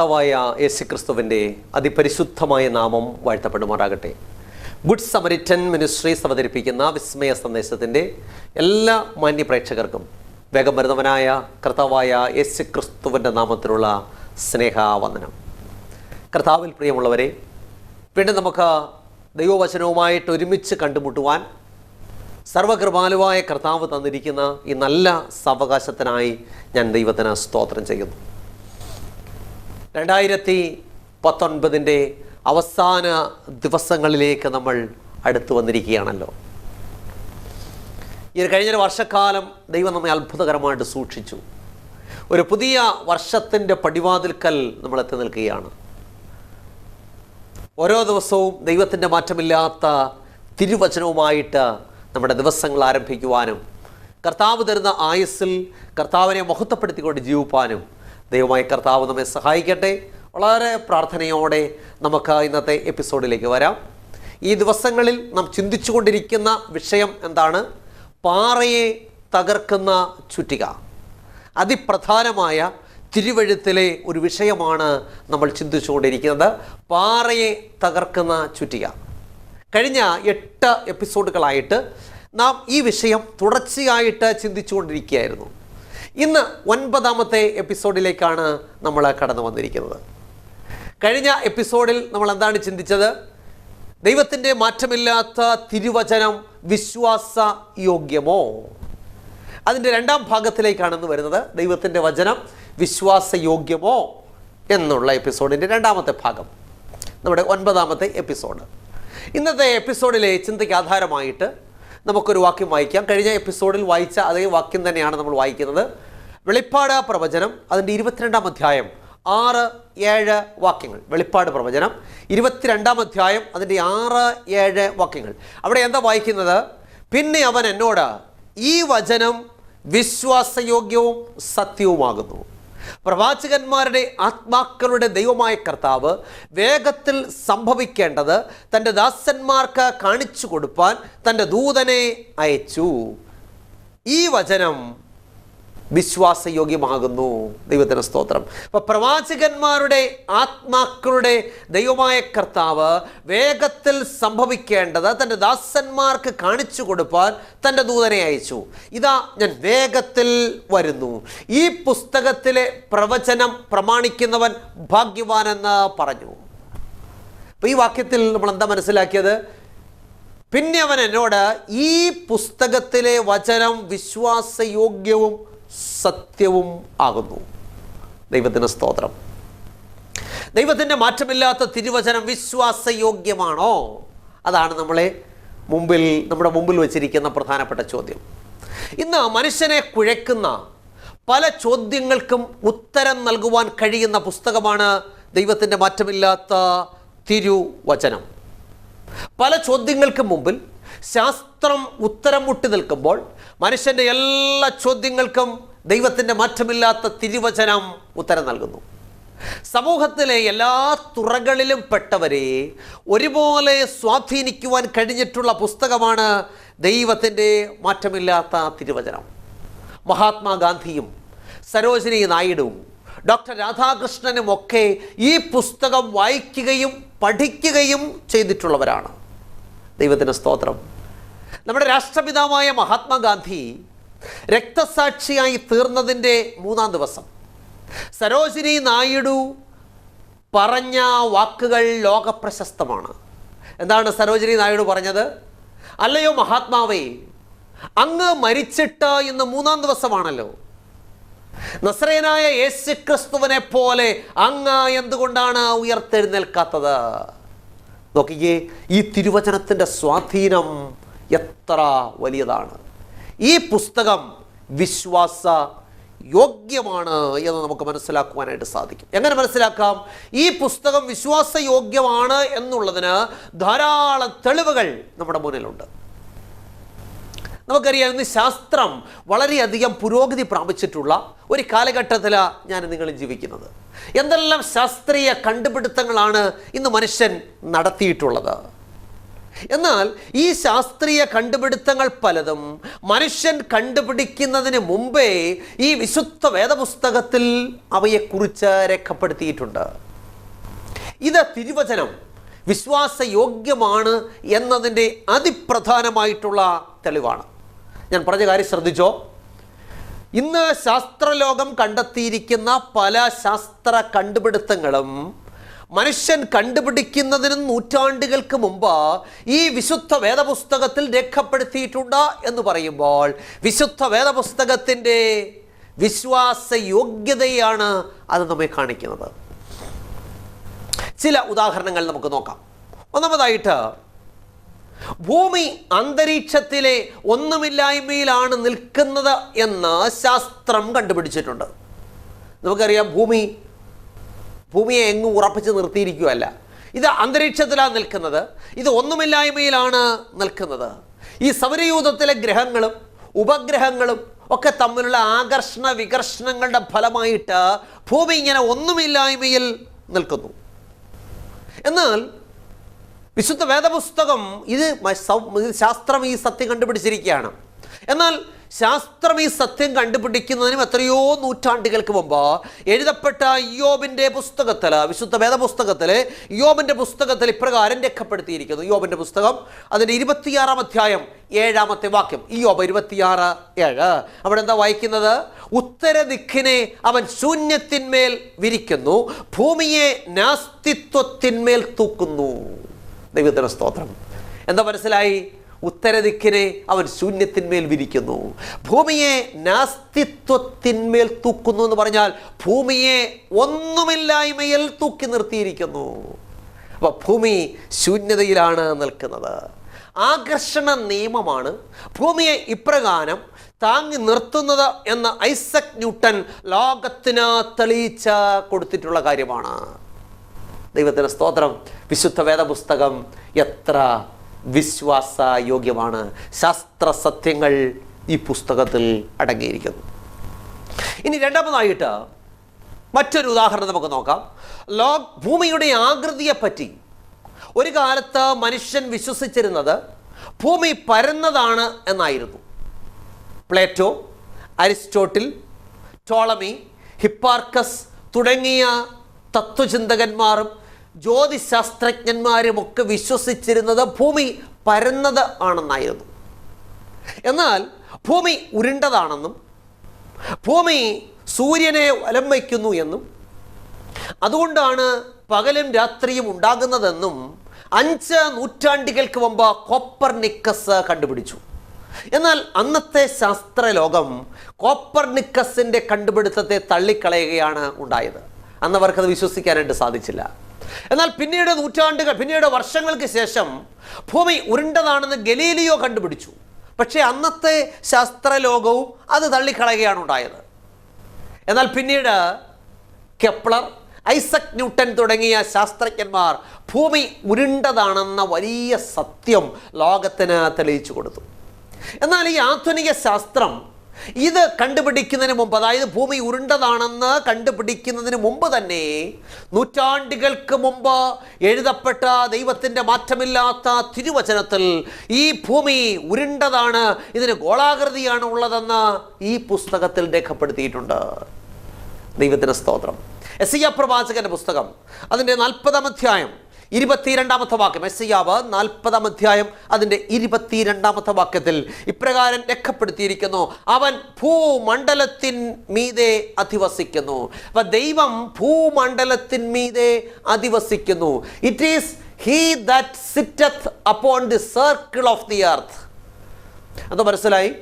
കർത്താവായ യേശു ക്രിസ്തുവിന്റെ അതിപരിശുദ്ധമായ നാമം വാഴ്ത്തപ്പെടുമാറാകട്ടെ. ഗുഡ് സമരിറ്റൻ മിനിസ്ട്രീസ് അവതരിപ്പിക്കുന്ന വിസ്മയ സന്ദേശത്തിന്റെ എല്ലാ മാന്യ പ്രേക്ഷകർക്കും വേഗം വരുന്നവനായ കർത്താവായ യേശു ക്രിസ്തുവിന്റെ നാമത്തിലുള്ള സ്നേഹാവന്ദനം. കർത്താവിൽ പ്രിയമുള്ളവരെ വീണ്ടും നമുക്ക് ദൈവവചനവുമായിട്ട് ഒരുമിച്ച് കണ്ടുമുട്ടുവാൻ സർവകൃപാലുവായ കർത്താവ് തന്നിരിക്കുന്ന ഈ നല്ല സാവകാശത്തിനായി ഞാൻ ദൈവത്തിന് സ്തോത്രം ചെയ്യുന്നു. രണ്ടായിരത്തി പത്തൊൻപതിന്റെ അവസാന ദിവസങ്ങളിലേക്ക് നമ്മൾ അടുത്തു വന്നിരിക്കുകയാണല്ലോ. ഈ കഴിഞ്ഞൊരു വർഷക്കാലം ദൈവം നമ്മെ അത്ഭുതകരമായിട്ട് സൂക്ഷിച്ചു. ഒരു പുതിയ വർഷത്തിന്റെ പടിവാതിൽക്കൽ നമ്മൾ എത്തി നിൽക്കുകയാണ്. ഓരോ ദിവസവും ദൈവത്തിന്റെ മാറ്റമില്ലാത്ത തിരുവചനവുമായിട്ട് നമ്മുടെ ദിവസങ്ങൾ ആരംഭിക്കുവാനും കർത്താവ് തരുന്ന ആയുസ്സിൽ കർത്താവിനെ മഹത്വപ്പെടുത്തിക്കൊണ്ട് ജീവിപ്പാനും ദൈവമായി കർത്താവ് നമ്മെ സഹായിക്കട്ടെ. വളരെ പ്രാർത്ഥനയോടെ നമുക്ക് ഇന്നത്തെ എപ്പിസോഡിലേക്ക് വരാം. ഈ ദിവസങ്ങളിൽ നാം ചിന്തിച്ചുകൊണ്ടിരിക്കുന്ന വിഷയം എന്താണ്? പാറയെ തകർക്കുന്ന ചുറ്റിക. അതിപ്രധാനമായ തിരുവഴുത്തിലെ ഒരു വിഷയമാണ് നമ്മൾ ചിന്തിച്ചുകൊണ്ടിരിക്കുന്നത്. പാറയെ തകർക്കുന്ന ചുറ്റിക. കഴിഞ്ഞ എട്ട് എപ്പിസോഡുകളായിട്ട് നാം ഈ വിഷയം തുടർച്ചയായിട്ട് ചിന്തിച്ചുകൊണ്ടിരിക്കുകയായിരുന്നു. ഇന്ന് ഒൻപതാമത്തെ എപ്പിസോഡിലേക്കാണ് നമ്മൾ കടന്നു വന്നിരിക്കുന്നത്. കഴിഞ്ഞ എപ്പിസോഡിൽ നമ്മൾ എന്താണ് ചിന്തിച്ചത്? ദൈവത്തിന്റെ മാറ്റമില്ലാത്ത തിരുവചനം വിശ്വാസ യോഗ്യമോ? അതിന്റെ രണ്ടാം ഭാഗത്തിലേക്കാണ് ഇന്ന് വരുന്നത് ദൈവത്തിന്റെ വചനം വിശ്വാസയോഗ്യമോ എന്നുള്ള എപ്പിസോഡിന്റെ രണ്ടാമത്തെ ഭാഗം. നമ്മുടെ ഒൻപതാമത്തെ എപ്പിസോഡ്. ഇന്നത്തെ എപ്പിസോഡിലെ ചിന്തയ്ക്ക് ആധാരമായിട്ട് നമുക്കൊരു വാക്യം വായിക്കാം. കഴിഞ്ഞ എപ്പിസോഡിൽ വായിച്ച അതേ വാക്യം തന്നെയാണ് നമ്മൾ വായിക്കുന്നത്. വെളിപ്പാട് പ്രവചനം അതിന്റെ ഇരുപത്തിരണ്ടാം അധ്യായം. ആറ് ഏഴ് വാക്യങ്ങൾ. വെളിപ്പാട് പ്രവചനം ഇരുപത്തിരണ്ടാം അധ്യായം അതിന്റെ ആറ് ഏഴ് വാക്യങ്ങൾ. അവിടെ എന്താ വായിക്കുന്നത്? പിന്നെ അവൻ എന്നോട് ഈ വചനം വിശ്വാസയോഗ്യവും സത്യവുമാകുന്നു. പ്രവാചകന്മാരുടെ ആത്മാക്കളുടെ ദൈവമായ കർത്താവ് വേഗത്തിൽ സംഭവിക്കേണ്ടത് തന്റെ ദാസന്മാർക്ക് കാണിച്ചു കൊടുപ്പാൻ തന്റെ ദൂതനെ അയച്ചു. ഈ വചനം വിശ്വാസയോഗ്യമാകുന്നു. ദൈവത്തിന് സ്തോത്രം. അപ്പോൾ പ്രവാചകന്മാരുടെ ആത്മാക്കളുടെ ദൈവമായ കർത്താവ് വേഗത്തിൽ സംഭവിക്കേണ്ടത് തന്റെ ദാസന്മാർക്ക് കാണിച്ചു കൊടുപ്പാൻ തന്റെ ദൂതനെ അയച്ചു. ഇതാ ഞാൻ വേഗത്തിൽ വരുന്നു. ഈ പുസ്തകത്തിലെ പ്രവചനം പ്രമാണിക്കുന്നവൻ ഭാഗ്യവാനെന്ന് പറഞ്ഞു. അപ്പോൾ ഈ വാക്യത്തിൽ നമ്മൾ എന്താ മനസ്സിലാക്കിയത്? പിന്നെ അവൻ എന്നോട് ഈ പുസ്തകത്തിലെ വചനം വിശ്വാസയോഗ്യവും സത്യവും ആകുന്നു. ദൈവത്തിന് സ്തോത്രം. ദൈവത്തിന്റെ മാറ്റമില്ലാത്ത തിരുവചനം വിശ്വാസയോഗ്യമാണോ? അതാണ് നമ്മളെ മുമ്പിൽ നമ്മുടെ മുമ്പിൽ വച്ചിരിക്കുന്ന പ്രധാനപ്പെട്ട ചോദ്യം. ഇന്ന് മനുഷ്യനെ കുഴക്കുന്ന പല ചോദ്യങ്ങൾക്കും ഉത്തരം നൽകുവാൻ കഴിയുന്ന പുസ്തകമാണ് ദൈവത്തിന്റെ മാറ്റമില്ലാത്ത തിരുവചനം. പല ചോദ്യങ്ങൾക്ക് മുമ്പിൽ ശാസ്ത്രം ഉത്തരം മുട്ടി നിൽക്കുമ്പോൾ മനുഷ്യന്റെ എല്ലാ ചോദ്യങ്ങൾക്കും ദൈവത്തിന്റെ മാറ്റമില്ലാത്ത തിരുവചനം ഉത്തരം നൽകുന്നു. സമൂഹത്തിലെ എല്ലാ തുറകളിലും പെട്ടവരെ ഒരുപോലെ സ്വാധീനിക്കുവാൻ കഴിഞ്ഞിട്ടുള്ള പുസ്തകമാണ് ദൈവത്തിന്റെ മാറ്റമില്ലാത്ത തിരുവചനം. മഹാത്മാഗാന്ധിയും സരോജിനി നായിഡുവും ഡോക്ടർ രാധാകൃഷ്ണനും ഒക്കെ ഈ പുസ്തകം വായിക്കുകയും പഠിക്കുകയും ചെയ്തിട്ടുള്ളവരാണ്. ദൈവത്തിന്റെ സ്തോത്രം. നമ്മുടെ രാഷ്ട്രപിതാവായ മഹാത്മാഗാന്ധി രക്തസാക്ഷിയായി തീർന്നതിന്റെ മൂന്നാം ദിവസം. സരോജിനി നായിഡു പറഞ്ഞ വാക്കുകൾ ലോകപ്രശസ്തമാണ്. എന്താണ് സരോജിനി നായിഡു പറഞ്ഞത്? അല്ലയോ മഹാത്മാവേ അങ്ങ് മരിച്ചിട്ട് ഇന്ന് മൂന്നാം ദിവസമാണല്ലോ. നസ്രേനായ യേശു ക്രിസ്തുവിനെ പോലെ അങ്ങ് എന്തുകൊണ്ടാണ് ഉയർത്തെഴുന്നേൽക്കാത്തത്? നോക്കിക്കേ ഈ തിരുവചനത്തിന്റെ സ്വാധീനം എത്ര വലിയതാണ്. ഈ പുസ്തകം വിശ്വാസ യോഗ്യമാണ് എന്ന് നമുക്ക് മനസ്സിലാക്കുവാനായിട്ട് സാധിക്കും. എങ്ങനെ മനസ്സിലാക്കാം? ഈ പുസ്തകം വിശ്വാസ യോഗ്യമാണ് എന്നുള്ളതിന് ധാരാളം തെളിവുകൾ നമ്മുടെ മുന്നിലുണ്ട്. നമുക്കറിയാം ഇന്ന് ശാസ്ത്രം വളരെയധികം പുരോഗതി പ്രാപിച്ചിട്ടുള്ള ഒരു കാലഘട്ടത്തിലാണ് ഞാൻ നിങ്ങൾ ജീവിക്കുന്നത്. എന്തെല്ലാം ശാസ്ത്രീയ കണ്ടുപിടുത്തങ്ങളാണ് ഇന്ന് മനുഷ്യൻ നടത്തിയിട്ടുള്ളത്? എന്നാൽ ഈ ശാസ്ത്രീയ കണ്ടുപിടുത്തങ്ങൾ പലതും മനുഷ്യൻ കണ്ടുപിടിക്കുന്നതിന് മുമ്പേ ഈ വിശുദ്ധ വേദപുസ്തകത്തിൽ അവയെക്കുറിച്ച് രേഖപ്പെടുത്തിയിട്ടുണ്ട്. ഇത് തിരുവചനം വിശ്വാസയോഗ്യമാണ് എന്നതിന്റെ അതിപ്രധാനമായിട്ടുള്ള തെളിവാണ്. ഞാൻ പറഞ്ഞ കാര്യം ശ്രദ്ധിച്ചോ? ഇന്ന് ശാസ്ത്രലോകം കണ്ടെത്തിയിരിക്കുന്ന പല ശാസ്ത്ര കണ്ടുപിടുത്തങ്ങളും മനുഷ്യൻ കണ്ടുപിടിക്കുന്നതിന് നൂറ്റാണ്ടുകൾക്ക് മുമ്പ് ഈ വിശുദ്ധ വേദപുസ്തകത്തിൽ രേഖപ്പെടുത്തിയിട്ടുണ്ട് എന്ന് പറയുമ്പോൾ വിശുദ്ധ വേദപുസ്തകത്തിന്റെ വിശ്വാസ യോഗ്യതയാണ് അത് നമ്മെ കാണിക്കുന്നത്. ചില ഉദാഹരണങ്ങൾ നമുക്ക് നോക്കാം. ഒന്നാമതായിട്ട് ഭൂമി അന്തരീക്ഷത്തിലെ ഒന്നുമില്ലായ്മയിലാണ് നിൽക്കുന്നത് എന്ന് ശാസ്ത്രം കണ്ടുപിടിച്ചിട്ടുണ്ട്. നമുക്കറിയാം ഭൂമി ഭൂമിയെ എങ്ങും ഉറപ്പിച്ച് നിർത്തിയിരിക്കുകയല്ല. ഇത് അന്തരീക്ഷത്തിലാണ് നിൽക്കുന്നത്. ഇത് ഒന്നുമില്ലായ്മയിലാണ് നിൽക്കുന്നത്. ഈ സൗരയൂഥത്തിലെ ഗ്രഹങ്ങളും ഉപഗ്രഹങ്ങളും ഒക്കെ തമ്മിലുള്ള ആകർഷണ വികർഷണങ്ങളുടെ ഫലമായിട്ട് ഭൂമി ഇങ്ങനെ ഒന്നുമില്ലായ്മയിൽ നിൽക്കുന്നു. എന്നാൽ വിശുദ്ധ വേദപുസ്തകം ഇത് ശാസ്ത്രം ഈ സത്യം കണ്ടുപിടിച്ചിരിക്കുകയാണ്. എന്നാൽ ശാസ്ത്രം ഈ സത്യം കണ്ടുപിടിക്കുന്നതിനും എത്രയോ നൂറ്റാണ്ടുകൾക്ക് മുമ്പ് എഴുതപ്പെട്ട യോബിന്റെ പുസ്തകത്തിൽ വിശുദ്ധ വേദപുസ്തകത്തിൽ യോബിന്റെ പുസ്തകത്തിൽ ഇപ്രകാരം രേഖപ്പെടുത്തിയിരിക്കുന്നു. യോബിന്റെ പുസ്തകം അതിന്റെ ഇരുപത്തിയാറാം അധ്യായം ഏഴാമത്തെ വാക്യം. ഈ യോബ് ഇരുപത്തിയാറ് ഏഴ്. അവിടെ എന്താ വായിക്കുന്നത്? ഉത്തര ദിക്കിനെ അവൻ ശൂന്യത്തിന്മേൽ വിരിക്കുന്നു ഭൂമിയെ നാസ്തിത്വത്തിന്മേൽ തൂക്കുന്നു. ദൈവത്തിന് സ്തോത്രം. എന്താ മനസ്സിലായി? ഉത്തരദിക്കിനെ അവൻ ശൂന്യത്തിന്മേൽ വിരിക്കുന്നു. ഭൂമിയെ നാസ്തിത്വത്തിന്മേൽ തൂക്കുന്നു എന്ന് പറഞ്ഞാൽ ഭൂമിയെ ഒന്നുമില്ലായ്മയിൽ തൂക്കി നിർത്തിയിരിക്കുന്നു. അപ്പോൾ ഭൂമി ശൂന്യതയിലാണ് നിൽക്കുന്നത്. ആകർഷണ നിയമമാണ്. ഭൂമിയെ ഇപ്രകാരം താങ്ങി നിർത്തുന്നത് എന്ന് ഐസക് ന്യൂട്ടൻ ലോകത്തിന് തെളിയിച്ച കൊടുത്തിട്ടുള്ള കാര്യമാണ്. ദൈവത്തിന് സ്തോത്രം. വിശുദ്ധ വേദപുസ്തകം എത്ര വിശ്വാസയോഗ്യമാണ്. ശാസ്ത്ര സത്യങ്ങൾ ഈ പുസ്തകത്തിൽ അടങ്ങിയിരിക്കുന്നു. ഇനി രണ്ടാമതായിട്ട് മറ്റൊരു ഉദാഹരണം നമുക്ക് നോക്കാം. ലോ ഭൂമിയുടെ ആകൃതിയെപ്പറ്റി. ഒരു കാലത്ത് മനുഷ്യൻ വിശ്വസിച്ചിരുന്നത് ഭൂമി പരന്നതാണ് എന്നായിരുന്നു. പ്ലേറ്റോ അരിസ്റ്റോട്ടിൽ ടോളമി ഹിപ്പാർക്കസ് തുടങ്ങിയ തത്വചിന്തകന്മാരും ജ്യോതിശാസ്ത്രജ്ഞന്മാരും ഒക്കെ വിശ്വസിച്ചിരുന്നത് ഭൂമി പരന്നത് ആണെന്നായിരുന്നു. എന്നാൽ ഭൂമി ഉരുണ്ടതാണെന്നും ഭൂമി സൂര്യനെ വലം വയ്ക്കുന്നു എന്നും അതുകൊണ്ടാണ് പകലും രാത്രിയും ഉണ്ടാകുന്നതെന്നും അഞ്ച് നൂറ്റാണ്ടുകൾക്ക് മുമ്പ് കോപ്പർ നിക്കസ് കണ്ടുപിടിച്ചു. എന്നാൽ അന്നത്തെ ശാസ്ത്രലോകം കോപ്പർ നിക്കസിന്റെ കണ്ടുപിടുത്തത്തെ തള്ളിക്കളയുകയാണ് ഉണ്ടായത്. അന്ന് അവർക്കത് വിശ്വസിക്കാനായിട്ട് സാധിച്ചില്ല. എന്നാൽ പിന്നീട് നൂറ്റാണ്ടുകൾ പിന്നീട് വർഷങ്ങൾക്ക് ശേഷം ഭൂമി ഉരുണ്ടതാണെന്ന് ഗലീലിയോ കണ്ടുപിടിച്ചു. പക്ഷേ അന്നത്തെ ശാസ്ത്രലോകവും അത് തള്ളിക്കളയുകയാണ് ഉണ്ടായത്. എന്നാൽ പിന്നീട് കെപ്ലർ ഐസക് ന്യൂട്ടൻ തുടങ്ങിയ ശാസ്ത്രജ്ഞന്മാർ ഭൂമി ഉരുണ്ടതാണെന്ന വലിയ സത്യം ലോകത്തിന് തെളിയിച്ചു കൊടുത്തു. എന്നാൽ ഈ ആധുനിക ശാസ്ത്രം ഇത് കണ്ടുപിടിക്കുന്നതിന് മുമ്പ് അതായത് ഭൂമി ഉരുണ്ടതാണെന്ന് കണ്ടുപിടിക്കുന്നതിന് മുമ്പ് തന്നെ നൂറ്റാണ്ടുകൾക്ക് മുമ്പ് എഴുതപ്പെട്ട ദൈവത്തിന്റെ മാറ്റമില്ലാത്ത തിരുവചനത്തിൽ ഈ ഭൂമി ഉരുണ്ടതാണ് ഇതിന് ഗോളാകൃതിയാണ് ഉള്ളതെന്ന് ഈ പുസ്തകത്തിൽ രേഖപ്പെടുത്തിയിട്ടുണ്ട്. ദൈവത്തിന്റെ സ്തോത്രം. എസ് പ്രവാചകന്റെ പുസ്തകം അതിന്റെ നാൽപ്പതാം അധ്യായം ഇരുപത്തിരണ്ടാമത്തെ വാക്യം എസ് ഐയാവ് നാൽപ്പതാം അധ്യായം അതിന്റെ ഇരുപത്തിരണ്ടാമത്തെ വാക്യത്തിൽ ഇപ്രകാരം രേഖപ്പെടുത്തിയിരിക്കുന്നു. അവൻ ഭൂമണ്ഡലത്തിൻ മീതെ അധിവസിക്കുന്നു. അപ്പൊ ദൈവം ഭൂമണ്ഡലത്തിൻ മീതെ അധിവസിക്കുന്നു. It is he that sitteth upon the circle of the earth അത് മനസ്സിലായി?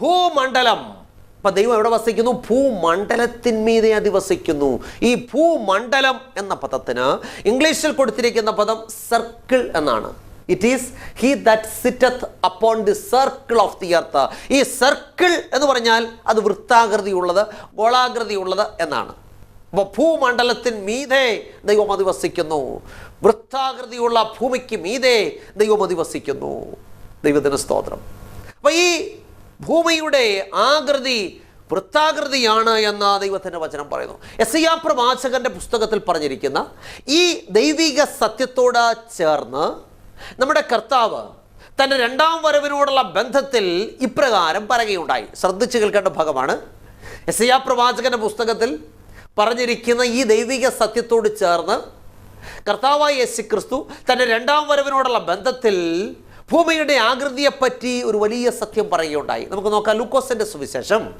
ഭൂമണ്ഡലം അപ്പൊ ദൈവം എവിടെ വസിക്കുന്നു? ഭൂമണ്ഡലത്തിന്മീതെ അധിവസിക്കുന്നു ഈ ഭൂമണ്ഡലം എന്ന പദത്തിന് ഇംഗ്ലീഷിൽ കൊടുത്തിരിക്കുന്ന പദം സർക്കിൾ എന്നാണ്. It is he that sitteth upon the circle of the earth ഈ സർക്കിൾ എന്ന് പറഞ്ഞാൽ അത് വൃത്താകൃതിയുള്ളത് ഗോളാകൃതിയുള്ളത് എന്നാണ്. അപ്പോൾ ഭൂമണ്ഡലത്തിന് മീതെ ദൈവം അധിവസിക്കുന്നു വൃത്താകൃതിയുള്ള ഭൂമിക്ക് മീതെ ദൈവം അധിവസിക്കുന്നു ദൈവത്തിന് സ്തോത്രം. അപ്പോൾ ഈ ഭൂമിയുടെ ആകൃതി വൃത്താകൃതിയാണ് എന്ന് ദൈവത്തിന്റെ വചനം പറയുന്നു. എസ് ഐ പ്രവാചകന്റെ പുസ്തകത്തിൽ പറഞ്ഞിരിക്കുന്ന ഈ ദൈവിക സത്യത്തോട് ചേർന്ന് നമ്മുടെ കർത്താവ് തന്റെ രണ്ടാം വരവിനോടുള്ള ബന്ധത്തിൽ ഇപ്രകാരം പറയുകയുണ്ടായി. ശ്രദ്ധിച്ചു കേൾക്കേണ്ട ഭാഗമാണ്. എസ് ഐ പ്രവാചകന്റെ പുസ്തകത്തിൽ പറഞ്ഞിരിക്കുന്ന ഈ ദൈവിക സത്യത്തോട് ചേർന്ന് കർത്താവായ യേശു ക്രിസ്തു തന്റെ രണ്ടാം വരവിനോടുള്ള ബന്ധത്തിൽ ഭൂമിയുടെ ആകൃതിയെപ്പറ്റി ഒരു വലിയ സത്യം പറയുകയുണ്ടായി. നമുക്ക് നോക്കാം ലൂക്കോസിന്റെ സുവിശേഷം.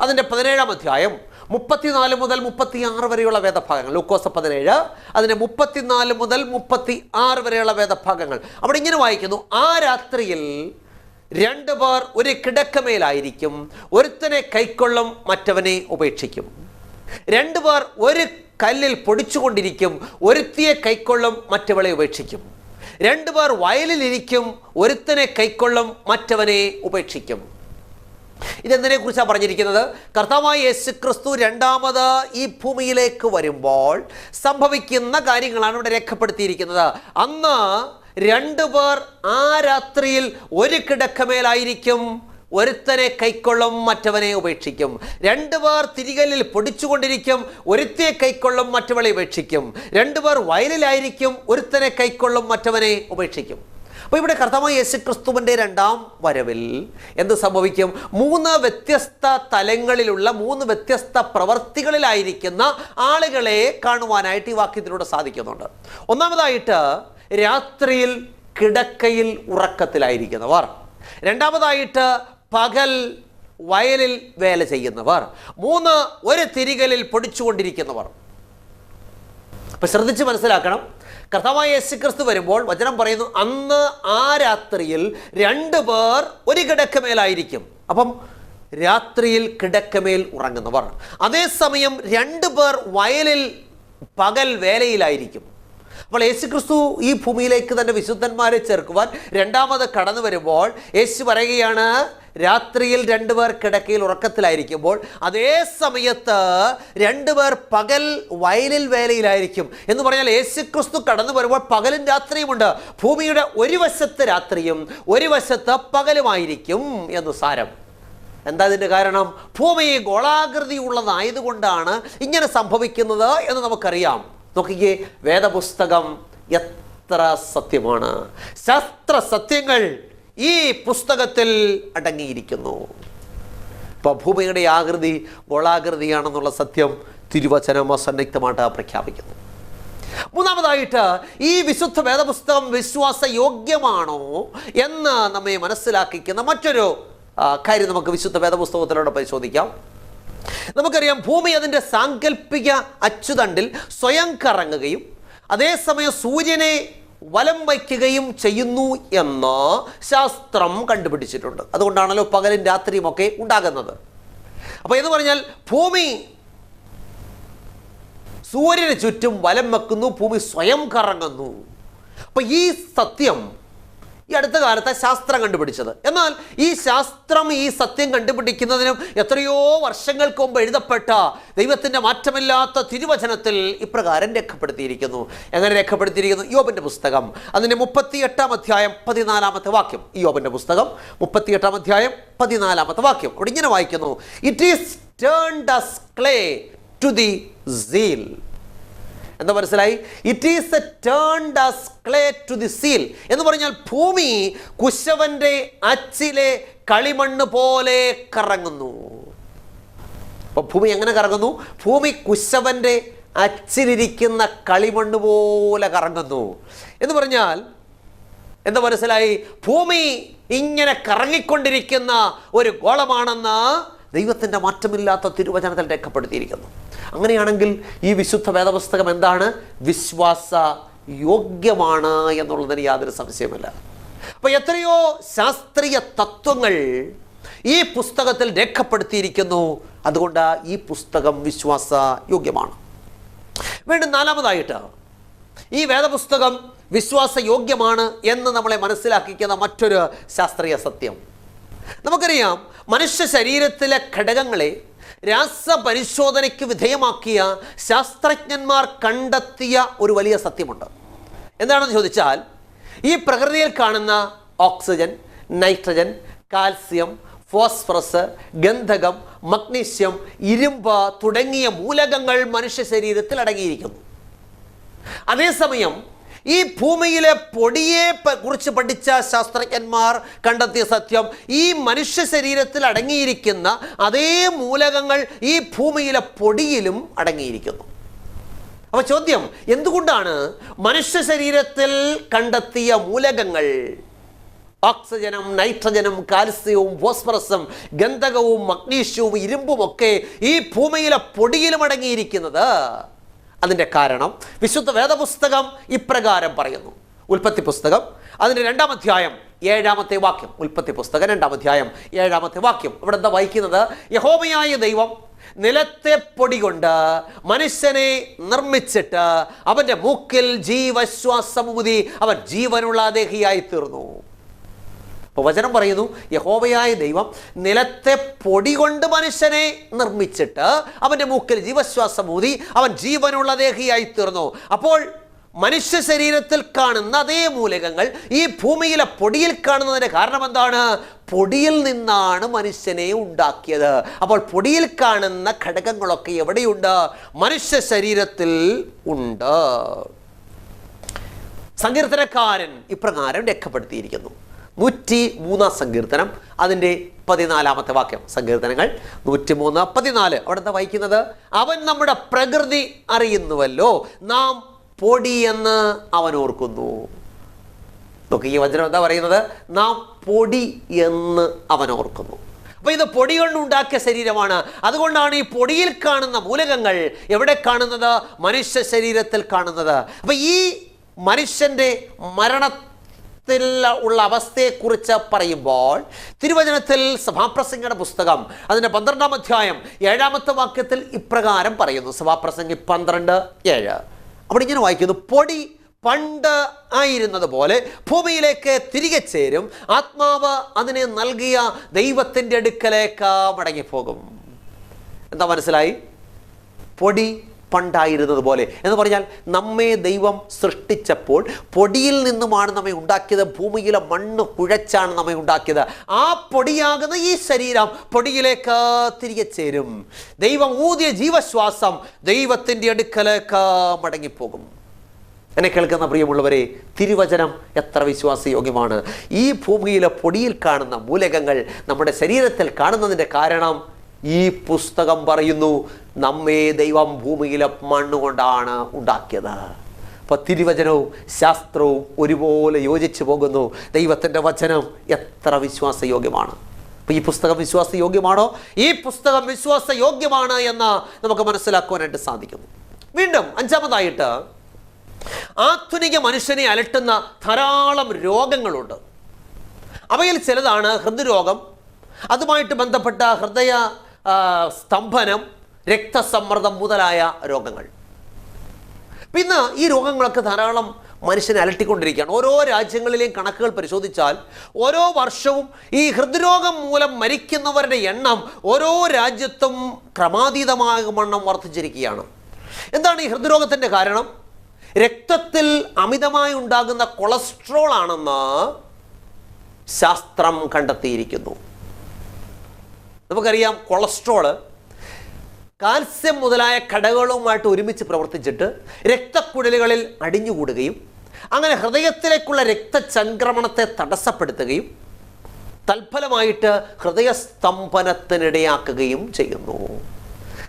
അതിന്റെ പതിനേഴാം അധ്യായം മുപ്പത്തിനാല് മുതൽ മുപ്പത്തി ആറ് വരെയുള്ള വേദഭാഗങ്ങൾ. ലൂക്കോസ് പതിനേഴ് അതിന്റെ മുപ്പത്തിനാല് മുതൽ മുപ്പത്തി ആറ് വരെയുള്ള വേദഭാഗങ്ങൾ. അവിടെ ഇങ്ങനെ വായിക്കുന്നു ആ രാത്രിയിൽ രണ്ടു പേർ ഒരു കിടക്കമേലായിരിക്കും. ഒരുത്തനെ കൈക്കൊള്ളും മറ്റവനെ ഉപേക്ഷിക്കും. രണ്ടു പേർ ഒരു കല്ലിൽ പൊടിച്ചുകൊണ്ടിരിക്കും. ഒരുത്തിയെ കൈക്കൊള്ളും മറ്റവളെ ഉപേക്ഷിക്കും. രണ്ടു പേർ വയലിലിരിക്കും ഒരുത്തനെ കൈക്കൊള്ളും മറ്റവനെ ഉപേക്ഷിക്കും. ഇതെന്തിനെ കുറിച്ചാണ് പറഞ്ഞിരിക്കുന്നത്? കർത്താവായ യേശു ക്രിസ്തു രണ്ടാമത് ഈ ഭൂമിയിലേക്ക് വരുമ്പോൾ സംഭവിക്കുന്ന കാര്യങ്ങളാണ് ഇവിടെ രേഖപ്പെടുത്തിയിരിക്കുന്നത്. അന്ന് രണ്ടു പേർ ആ രാത്രിയിൽ ഒരു കിടക്കമേലായിരിക്കും. ഒരുത്തനെ കൈക്കൊള്ളും മറ്റവനെ ഉപേക്ഷിക്കും. രണ്ടുപേർ തിരികല്ലിൽ പൊടിച്ചുകൊണ്ടിരിക്കും ഒരുത്തെ കൈക്കൊള്ളും മറ്റവളെ ഉപേക്ഷിക്കും. രണ്ടുപേർ വയലിലായിരിക്കും ഒരുത്തനെ കൈക്കൊള്ളും മറ്റവനെ ഉപേക്ഷിക്കും. അപ്പോൾ ഇവിടെ കർത്താവ് യേശു ക്രിസ്തുവിന്റെ രണ്ടാം വരവിൽ എന്ത് സംഭവിക്കും? മൂന്ന് വ്യത്യസ്ത തലങ്ങളിലുള്ള മൂന്ന് വ്യത്യസ്ത പ്രവർത്തികളിലായിരിക്കുന്ന ആളുകളെ കാണുവാനായിട്ട് ഈ വാക്യത്തിലൂടെ സാധിക്കുന്നുണ്ട്. ഒന്നാമതായിട്ട് രാത്രിയിൽ കിടക്കയിൽ ഉറക്കത്തിലായിരിക്കുന്നവർ. രണ്ടാമതായിട്ട് പകൽ വയലിൽ വേല ചെയ്യുന്നവർ. മൂന്ന് ഒരു തിരികലിൽ പൊടിച്ചുകൊണ്ടിരിക്കുന്നവർ. അപ്പൊ ശ്രദ്ധിച്ച് മനസ്സിലാക്കണം. കർത്താവായ യേശുക്രിസ്തു വരുമ്പോൾ വചനം പറയുന്നു അന്ന് ആ രാത്രിയിൽ രണ്ടു പേർ ഒരു കിടക്കമേലായിരിക്കും. അപ്പം രാത്രിയിൽ കിടക്കമേൽ ഉറങ്ങുന്നവർ. അതേസമയം രണ്ടു പേർ വയലിൽ പകൽ വേലയിലായിരിക്കും. അപ്പോൾ യേശു ക്രിസ്തു ഈ ഭൂമിയിലേക്ക് തന്റെ വിശുദ്ധന്മാരെ ചേർക്കുവാൻ രണ്ടാമത് കടന്നു വരുമ്പോൾ യേശു പറയുകയാണ് രാത്രിയിൽ രണ്ടുപേർ കിടക്കയിൽ ഉറക്കത്തിലായിരിക്കുമ്പോൾ അതേ സമയത്ത് രണ്ടുപേർ പകൽ വയലിൽ വേലയിലായിരിക്കും. എന്ന് പറഞ്ഞാൽ യേശുക്രിസ്തു കടന്നു വരുമ്പോൾ പകലും രാത്രിയുമുണ്ട്. ഭൂമിയുടെ ഒരു വശത്ത് രാത്രിയും ഒരു വശത്ത് പകലുമായിരിക്കും എന്ന് സാരം. എന്താ ഇതിന്റെ കാരണം? ഭൂമി ഗോളാകൃതി ഉള്ളതായതുകൊണ്ടാണ് ഇങ്ങനെ സംഭവിക്കുന്നത് എന്ന് നമുക്കറിയാം. നോക്കിക്കേ വേദപുസ്തകം എത്ര സത്യമാണ്? ശാസ്ത്ര സത്യങ്ങൾ ഈ പുസ്തകത്തിൽ അടങ്ങിയിരിക്കുന്നു. ഇപ്പോൾ ഭൂമിയുടെ ആകൃതി ഗോളാകൃതിയാണെന്നുള്ള സത്യം തിരുവചനം അസന്നിഗ്ധമായിട്ട് പ്രഖ്യാപിക്കുന്നു. മൂന്നാമതായിട്ട് ഈ വിശുദ്ധ വേദപുസ്തകം വിശ്വാസയോഗ്യമാണോ എന്ന് നമ്മെ മനസ്സിലാക്കിക്കുന്ന മറ്റൊരു കാര്യം നമുക്ക് വിശുദ്ധ വേദപുസ്തകത്തിലൂടെ പരിശോധിക്കാം. നമുക്കറിയാം ഭൂമി അതിന്റെ സാങ്കല്പിക അച്ചുതണ്ടിൽ സ്വയം കറങ്ങുകയും അതേസമയം സൂര്യനെ വലം വയ്ക്കുകയും ചെയ്യുന്നു എന്ന് ശാസ്ത്രം കണ്ടുപിടിച്ചിട്ടുണ്ട്. അതുകൊണ്ടാണല്ലോ പകലും രാത്രിയും ഒക്കെ ഉണ്ടാകുന്നത്. അപ്പോൾ എന്ന് പറഞ്ഞാൽ ഭൂമി സൂര്യന് ചുറ്റും വലം വെക്കുന്നു ഭൂമി സ്വയം കറങ്ങുന്നു. അപ്പോൾ ഈ സത്യം ഈ അടുത്ത കാലത്തെ ശാസ്ത്രം കണ്ടുപിടിച്ചത്. എന്നാൽ ഈ ശാസ്ത്രം ഈ സത്യം കണ്ടുപിടിക്കുന്നതിനും എത്രയോ വർഷങ്ങൾക്ക് മുമ്പ് എഴുതപ്പെട്ട ദൈവത്തിന്റെ മാറ്റമില്ലാത്ത തിരുവചനത്തിൽ ഇപ്രകാരം രേഖപ്പെടുത്തിയിരിക്കുന്നു. എങ്ങനെ രേഖപ്പെടുത്തിയിരിക്കുന്നു? യോബിന്റെ പുസ്തകം. അതിന്റെ മുപ്പത്തി എട്ടാം അധ്യായം പതിനാലാമത്തെ വാക്യം. ഈ യോബിന്റെ പുസ്തകം മുപ്പത്തി എട്ടാം അധ്യായം പതിനാലാമത്തെ വാക്യം. അവിടെ ഇങ്ങനെ വായിക്കുന്നു. It is turned as clay to the seal എന്താ മനസ്സിലായി? It is a turned as clay to the seal എന്ന് പറഞ്ഞാൽ ഭൂമി കുശവന്റെ അച്ചിലെ കളിമണ്ണ് പോലെ കറങ്ങുന്നു. അപ്പൊ ഭൂമി എങ്ങനെ കറങ്ങുന്നു? ഭൂമി കുശവന്റെ അച്ചിലിരിക്കുന്ന കളിമണ്ണ് പോലെ കറങ്ങുന്നു. എന്ന് പറഞ്ഞാൽ എന്താ മനസ്സിലായി? ഭൂമി ഇങ്ങനെ കറങ്ങിക്കൊണ്ടിരിക്കുന്ന ഒരു ഗോളമാണെന്ന് ദൈവത്തിന്റെ മാറ്റമില്ലാത്ത തിരുവചനത്തിൽ രേഖപ്പെടുത്തിയിരിക്കുന്നു. അങ്ങനെയാണെങ്കിൽ ഈ വിശുദ്ധ വേദപുസ്തകം എന്താണ്? വിശ്വാസ യോഗ്യമാണ് എന്നുള്ളതിന് യാതൊരു സംശയമല്ല അപ്പോൾ എത്രയോ ശാസ്ത്രീയ തത്വങ്ങൾ ഈ പുസ്തകത്തിൽ രേഖപ്പെടുത്തിയിരിക്കുന്നു. അതുകൊണ്ട് ഈ പുസ്തകം വിശ്വാസ യോഗ്യമാണ്. വീണ്ടും നാലാമതായിട്ട് ഈ വേദപുസ്തകം വിശ്വാസ യോഗ്യമാണ് എന്ന് നമ്മളെ മനസ്സിലാക്കിക്കുന്ന മറ്റൊരു ശാസ്ത്രീയ സത്യം. നമുക്കറിയാം മനുഷ്യ ശരീരത്തിലെ ഘടകങ്ങളെ രാസപരിശോധനയ്ക്ക് വിധേയമാക്കിയ ശാസ്ത്രജ്ഞന്മാർ കണ്ടെത്തിയ ഒരു വലിയ സത്യമുണ്ട്. എന്താണെന്ന് ചോദിച്ചാൽ ഈ പ്രകൃതിയിൽ കാണുന്ന ഓക്സിജൻ നൈട്രജൻ കാൽസ്യം ഫോസ്ഫറസ് ഗന്ധകം മഗ്നീഷ്യം ഇരുമ്പ് തുടങ്ങിയ മൂലകങ്ങൾ മനുഷ്യ ശരീരത്തിൽ അടങ്ങിയിരിക്കുന്നു. അതേസമയം ഈ ഭൂമിയിലെ പൊടിയെ കുറിച്ച് പഠിച്ച ശാസ്ത്രജ്ഞന്മാർ കണ്ടെത്തിയ സത്യം ഈ മനുഷ്യ ശരീരത്തിൽ അടങ്ങിയിരിക്കുന്ന അതേ മൂലകങ്ങൾ ഈ ഭൂമിയിലെ പൊടിയിലും അടങ്ങിയിരിക്കുന്നു. അപ്പൊ ചോദ്യം എന്തുകൊണ്ടാണ് മനുഷ്യ ശരീരത്തിൽ കണ്ടെത്തിയ മൂലകങ്ങൾ? ഓക്സിജനും നൈട്രജനും കാൽസ്യവും ഫോസ്ഫറസും ഗന്ധകവും മഗ്നീഷ്യവും ഇരുമ്പും ഒക്കെ ഈ ഭൂമിയിലെ പൊടിയിലും അടങ്ങിയിരിക്കുന്നത്? അതിന്റെ കാരണം വിശുദ്ധ വേദപുസ്തകം ഇപ്രകാരം പറയുന്നു. ഉൽപ്പത്തി പുസ്തകം അതിന്റെ രണ്ടാം അധ്യായം ഏഴാമത്തെ വാക്യം. ഉൽപ്പത്തി പുസ്തകം രണ്ടാം അധ്യായം ഏഴാമത്തെ വാക്യം. ഇവിടെ എന്താ വായിക്കുന്നത്? യഹോമയായ ദൈവം നിലത്തെ പൊടി കൊണ്ട് മനുഷ്യനെ നിർമ്മിച്ചിട്ട് അവന്റെ മൂക്കിൽ ജീവശ്വാസമൂതി അവൻ ജീവനുള്ള ദേഹിയായി തീർന്നു. അപ്പോൾ വചനം പറയുന്നു യഹോവയായ ദൈവം നിലത്തെ പൊടി കൊണ്ട് മനുഷ്യനെ നിർമ്മിച്ചിട്ട് അവന്റെ മൂക്കിൽ ജീവശ്വാസം ഊതി അവൻ ജീവനുള്ള ദേഹിയായി തീർന്നു അപ്പോൾ മനുഷ്യ ശരീരത്തിൽ കാണുന്ന അതേ മൂലകങ്ങൾ ഈ ഭൂമിയിലെ പൊടിയിൽ കാണുന്നതിന്റെ കാരണം എന്താണ്? പൊടിയിൽ നിന്നാണ് മനുഷ്യനെ ഉണ്ടാക്കിയത്. അപ്പോൾ പൊടിയിൽ കാണുന്ന ഘടകങ്ങളൊക്കെ എവിടെയുണ്ട്? മനുഷ്യ ശരീരത്തിൽ ഉണ്ട്. സങ്കീർത്തനക്കാരൻ ഇപ്രകാരം രേഖപ്പെടുത്തിയിരിക്കുന്നു. നൂറ്റി മൂന്നാം സങ്കീർത്തനം. അതിന്റെ പതിനാലാമത്തെ വാക്യം. സങ്കീർത്തനങ്ങൾ നൂറ്റി മൂന്ന് പതിനാല്. അവിടെ വായിക്കുന്നത്? അവൻ നമ്മുടെ പ്രകൃതി അറിയുന്നുവല്ലോ. നാം പൊടിയെന്ന് അവൻ ഓർക്കുന്നു. നോക്കി ഈ വചനം എന്താ പറയുന്നത്? നാം പൊടി എന്ന് അവൻ ഓർക്കുന്നു. അപ്പൊ ഇത് പൊടി കൊണ്ടുണ്ടാക്കിയ ശരീരമാണ്. അതുകൊണ്ടാണ് ഈ പൊടിയിൽ കാണുന്ന മൂലകങ്ങൾ എവിടെ കാണുന്നത്? മനുഷ്യ ശരീരത്തിൽ കാണുന്നത്. അപ്പൊ ഈ മനുഷ്യന്റെ മരണത്തിൽ ഉള്ള അവസ്ഥയെക്കുറിച്ച് പറയുമ്പോൾ തിരുവചനത്തിൽ സഭാപ്രസംഗയുടെ പുസ്തകം അതിന്റെ പന്ത്രണ്ടാം അധ്യായം ഏഴാമത്തെ വാക്യത്തിൽ ഇപ്രകാരം പറയുന്നു. സഭാപ്രസംഗി പന്ത്രണ്ട് ഏഴ്. അവിടെ ഇങ്ങനെ വായിക്കുന്നു പൊടി പണ്ട് ആയിരുന്നത് പോലെ ഭൂമിയിലേക്ക് തിരികെ ചേരും. ആത്മാവ് അതിനെ നൽകിയ ദൈവത്തിന്റെ അടുക്കലേക്ക് മടങ്ങിപ്പോകും. എന്താ മനസ്സിലായി? പൊടി പണ്ടായിരുന്നത് പോലെ എന്ന് പറഞ്ഞാൽ നമ്മെ ദൈവം സൃഷ്ടിച്ചപ്പോൾ പൊടിയിൽ നിന്നുമാണ് നമ്മെ ഉണ്ടാക്കിയത് ഭൂമിയിലെ മണ്ണ് കുഴച്ചാണ് നമ്മെ ഉണ്ടാക്കിയത്. ആ പൊടിയാകുന്ന ഈ ശരീരം പൊടിയിലേക്ക് തിരികെ ചേരും. ദൈവം ഊതിയ ജീവശ്വാസം ദൈവത്തിന്റെ അടുക്കലേക്ക് മടങ്ങിപ്പോകും. എന്നെ കേൾക്കുന്ന പ്രിയമുള്ളവരെ തിരുവചനം എത്ര വിശ്വാസയോഗ്യമാണ്. ഈ ഭൂമിയിലെ പൊടിയിൽ കാണുന്ന മൂലകങ്ങൾ നമ്മുടെ ശരീരത്തിൽ കാണുന്നതിന്റെ കാരണം ഈ പുസ്തകം പറയുന്നു. നമ്മെ ദൈവം ഭൂമിയിലെ മണ്ണുകൊണ്ടാണ് ഉണ്ടാക്കിയത്. അപ്പോൾ തിരുവചനവും ശാസ്ത്രവും ഒരുപോലെ യോജിച്ചു പോകുന്നു. ദൈവത്തിന്റെ വചനം എത്ര വിശ്വാസയോഗ്യമാണ്? അപ്പോൾ ഈ പുസ്തകം വിശ്വാസയോഗ്യമാണോ? ഈ പുസ്തകം വിശ്വാസയോഗ്യമാണ് എന്ന് നമുക്ക് മനസ്സിലാക്കുവാനായിട്ട് സാധിക്കുന്നു. വീണ്ടും അഞ്ചാമതായിട്ട് ആധുനിക മനുഷ്യനെ അലട്ടുന്ന ധാരാളം രോഗങ്ങളുണ്ട്. അവയിൽ ചിലതാണ് ഹൃദ്രോഗം അതുമായിട്ട് ബന്ധപ്പെട്ട ഹൃദയ സ്തംഭനം രക്തസമ്മർദ്ദം മുതലായ രോഗങ്ങൾ. പിന്നെ ഈ രോഗങ്ങളൊക്കെ ധാരാളം മനുഷ്യനെ അലട്ടിക്കൊണ്ടിരിക്കുകയാണ്. ഓരോ രാജ്യങ്ങളിലെയും കണക്കുകൾ പരിശോധിച്ചാൽ ഓരോ വർഷവും ഈ ഹൃദ്രോഗം മൂലം മരിക്കുന്നവരുടെ എണ്ണം ഓരോ രാജ്യത്തും ക്രമാതീതമായ വണ്ണം വർദ്ധിച്ചിരിക്കുകയാണ്. എന്താണ് ഈ ഹൃദ്രോഗത്തിന്റെ കാരണം? രക്തത്തിൽ അമിതമായി ഉണ്ടാകുന്ന കൊളസ്ട്രോൾ ആണെന്ന് ശാസ്ത്രം കണ്ടെത്തിയിരിക്കുന്നു. നമുക്കറിയാം കൊളസ്ട്രോൾ കാൽസ്യം മുതലായ ഘടകങ്ങളുമായിട്ട് ഒരുമിച്ച് പ്രവർത്തിച്ചിട്ട് രക്തക്കുഴലുകളിൽ അടിഞ്ഞുകൂടുകയും അങ്ങനെ ഹൃദയത്തിലേക്കുള്ള രക്തചംക്രമണത്തെ തടസ്സപ്പെടുത്തുകയും തൽഫലമായിട്ട് ഹൃദയസ്തംഭനത്തിനിടയാക്കുകയും ചെയ്യുന്നു.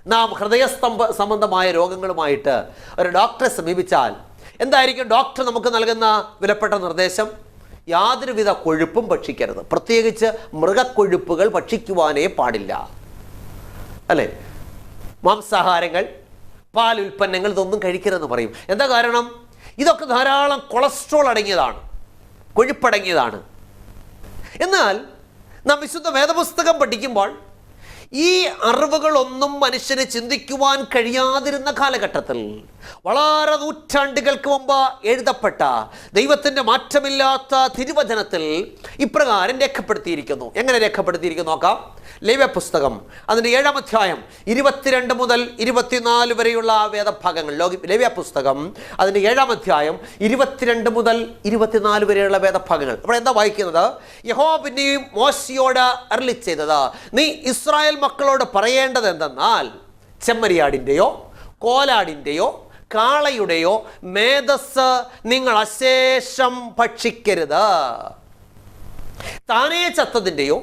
നാം ഹൃദയസ്തംഭ സംബന്ധമായ രോഗങ്ങളുമായിട്ട് ഒരു ഡോക്ടറെ സമീപിച്ചാൽ എന്തായിരിക്കും ഡോക്ടർ നമുക്ക് നൽകുന്ന വിലപ്പെട്ട നിർദ്ദേശം? യാതൊരുവിധ കൊഴുപ്പും ഭക്ഷിക്കരുത്. പ്രത്യേകിച്ച് മൃഗക്കൊഴുപ്പുകൾ ഭക്ഷിക്കുവാനേ പാടില്ല. അല്ലേ? മാംസാഹാരങ്ങൾ പാൽ ഉൽപ്പന്നങ്ങൾ ഇതൊന്നും കഴിക്കരുതെന്ന് പറയും. എന്താ കാരണം? ഇതൊക്കെ ധാരാളം കൊളസ്ട്രോൾ അടങ്ങിയതാണ് കൊഴുപ്പടങ്ങിയതാണ് എന്നാൽ നാം വിശുദ്ധ വേദപുസ്തകം പഠിക്കുമ്പോൾ ഈ അറിവുകളൊന്നും മനുഷ്യന് ചിന്തിക്കുവാൻ കഴിയാതിരുന്ന കാലഘട്ടത്തിൽ വളരെ നൂറ്റാണ്ടുകൾക്ക് മുമ്പ് എഴുതപ്പെട്ട ദൈവത്തിന്റെ മാറ്റമില്ലാത്ത തിരുവചനത്തിൽ ഇപ്രകാരം രേഖപ്പെടുത്തിയിരിക്കുന്നു. എങ്ങനെ രേഖപ്പെടുത്തിയിരിക്കുന്നു നോക്കാം. ലൈവ പുസ്തകം അതിന്റെ ഏഴാം അധ്യായം ഇരുപത്തിരണ്ട് മുതൽ ഇരുപത്തിനാല് വരെയുള്ള വേദഭാഗങ്ങൾ. ലോകി ലൈവ പുസ്തകം അതിന്റെ ഏഴാം അധ്യായം ഇരുപത്തിരണ്ട് മുതൽ ഇരുപത്തിനാല് വരെയുള്ള വേദഭാഗങ്ങൾ. അപ്പോൾ എന്താ വായിക്കുന്നത്? യഹോ പിന്നെയും മോശയോട് അരളി ചെയ്തത് നീ ഇസ്രായേൽ മക്കളോട് പറയേണ്ടത് എന്തെന്നാൽ ചെമ്മരിയാടിന്റെയോ കോലാടിന്റെയോ കാളയുടെയോ മേധസ് നിങ്ങൾ അശേഷം ഭക്ഷിക്കരുത്. താനേ ചത്തതിന്റെയോ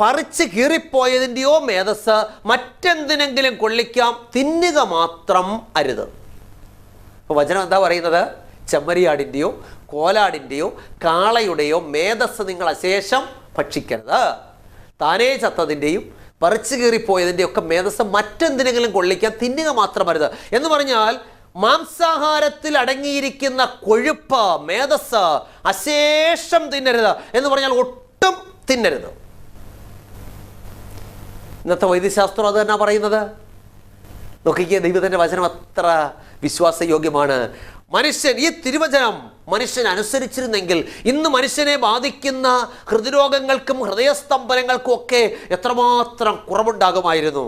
പറിച്ച് കീറിപ്പോയതിന്റെയോ മേധസ് മറ്റെന്തിനെങ്കിലും കൊള്ളിക്കാം തിന്നുക മാത്രം അരുത്. അപ്പോൾ വചനം എന്താ പറയുന്നത്? ചെമ്മരിയാടിന്റെയോ കോലാടിന്റെയോ കാളയുടെയോ മേധസ് നിങ്ങൾ അശേഷം ഭക്ഷിക്കരുത്. താനേ ചത്തതിന്റെയും പറിച്ചു കീറിപ്പോയതിന്റെയും ഒക്കെ മേധസ് മറ്റെന്തിനെങ്കിലും കൊള്ളിക്കാൻ തിന്നുക മാത്രമരുത് എന്ന് പറഞ്ഞാൽ മാംസാഹാരത്തിൽ അടങ്ങിയിരിക്കുന്ന കൊഴുപ്പ് മേധസ് അശേഷം തിന്നരുത്. എന്ന് പറഞ്ഞാൽ ഒട്ടും തിന്നരുത്. ഇന്നത്തെ വൈദ്യശാസ്ത്രം അത് തന്നെ പറയുന്നത്? നോക്കിക്കേ ദൈവത്തിന്റെ വചനം അത്ര വിശ്വാസയോഗ്യമാണ്. മനുഷ്യൻ ഈ തിരുവചനം മനുഷ്യൻ അനുസരിച്ചിരുന്നെങ്കിൽ ഇന്ന് മനുഷ്യനെ ബാധിക്കുന്ന ഹൃദ്രോഗങ്ങൾക്കും ഹൃദയസ്തംഭനങ്ങൾക്കും ഒക്കെ എത്രമാത്രം കുറവുണ്ടാകുമായിരുന്നു?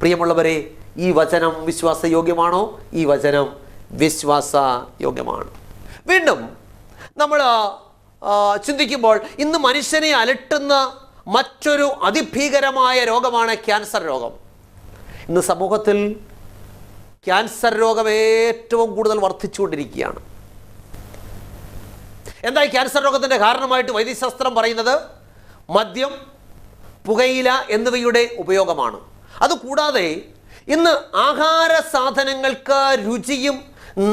പ്രിയമുള്ളവരെ ഈ വചനം വിശ്വാസയോഗ്യമാണോ? ഈ വചനം വിശ്വാസയോഗ്യമാണ്. വീണ്ടും നമ്മൾ ചിന്തിക്കുമ്പോൾ ഇന്ന് മനുഷ്യനെ അലട്ടുന്ന മറ്റൊരു അതിഭീകരമായ രോഗമാണ് ക്യാൻസർ രോഗം. ഇന്ന് സമൂഹത്തിൽ ക്യാൻസർ രോഗം ഏറ്റവും കൂടുതൽ വർദ്ധിച്ചുകൊണ്ടിരിക്കുകയാണ്. എന്താ ഈ ക്യാൻസർ രോഗത്തിന്റെ കാരണമായിട്ട് വൈദ്യശാസ്ത്രം പറയുന്നത്? മദ്യം പുകയില എന്നിവയുടെ ഉപയോഗമാണ്. അതുകൂടാതെ ഇന്ന് ആഹാര സാധനങ്ങൾക്ക് രുചിയും